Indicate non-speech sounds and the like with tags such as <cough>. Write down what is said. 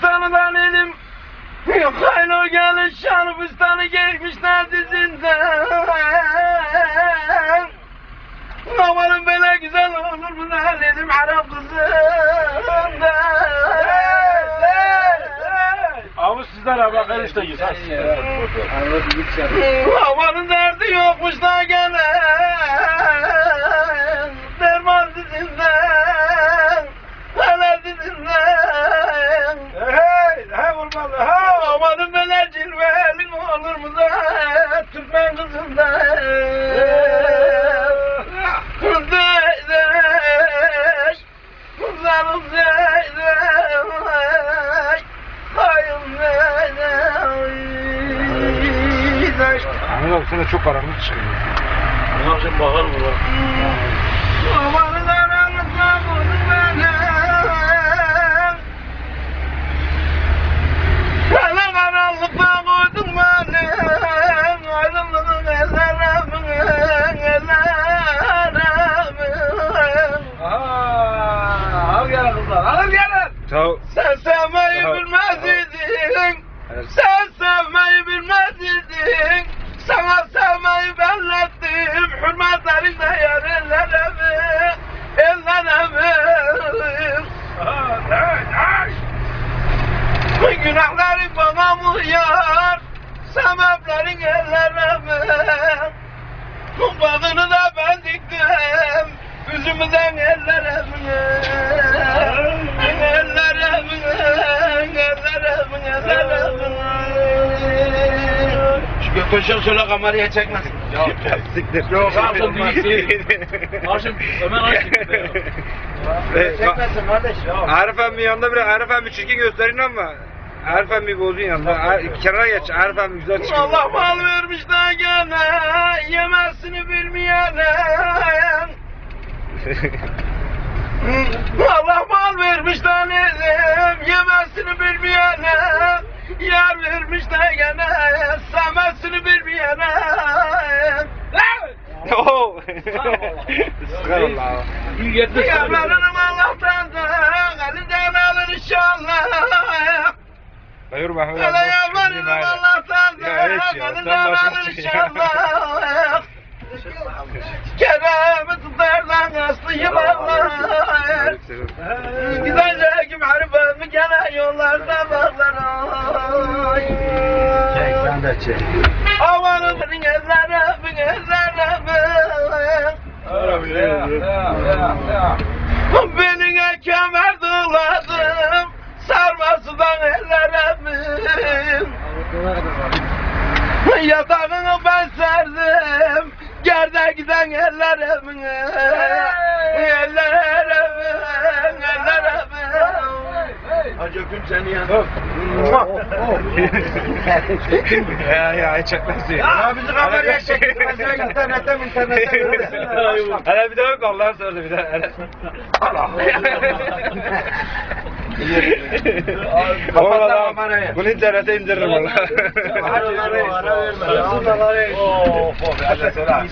Şarbistan'dan elim Haylo gelin Şarbistan'ı geçmişler dizinden. Amanın böyle güzel olur mu lan dedim Arap kızından. Ama sizler bak enişte git. Amanın derdi yokmuş da gelen Ahmet abi sana çok karanlık çıkıyor. Ne yapacağım bakalım ulan. Amanın aranızda Aha, al gel kızlar, al gelin. Tamam. Sen sevmeyi Ya. bilmez idin Evet. Sen sevmeyi bilmez idin Sana sevmeyi bellettim Hürmetlerin de yer ellerimi Ellerimi Günahların bana mı yar Sebeplerin ellerimi Kumbadını da ben diktim. Üzümüzden ellerimi Ellerimi Şu götürüşen şöyle kameraya çekmesin Ya siktir. Yok abi olmaz. Haşim, Ömer Haşim. Çekmesin kardeş Arif emmi yanında bile Arif emmi çirkin gösterin ama Arif emmi bozun yanında. Ar- Kenara geç Arif emmi güzel çıkıyor. Allah mal vermiş de gene Yemezsini bilmeyene <laughs> Allah mal vermiş de Oo. Sıkar Allah. Gül getir. Yavlarım Allah'tan da Elinden alır inşallah Hayır Mahmut Hele yalvarırım Allah'tan da Ya hiç ya, sen Elinden alır inşallah Kerem'i tutardan aslıyı bağlar Gidecek kim harfemi gene yollarda bağlar Çek, sen de çek. Senin ellerimi ellerimi Beline kemer doladım Sarmasından ellerimi Yatağını ben serdim Gerde giden Ellerimi Ellerimi Hacı öpüm seni ya ya ya hiç çekmez ya. Ya bizi kameraya çekti. Mesela internetten internetten görürsün. Hele bir daha yok Allah'ın sözü bir lan Oğlum, kamerayı. Bunu internete indiririm valla. Ara verme. Hadi selam.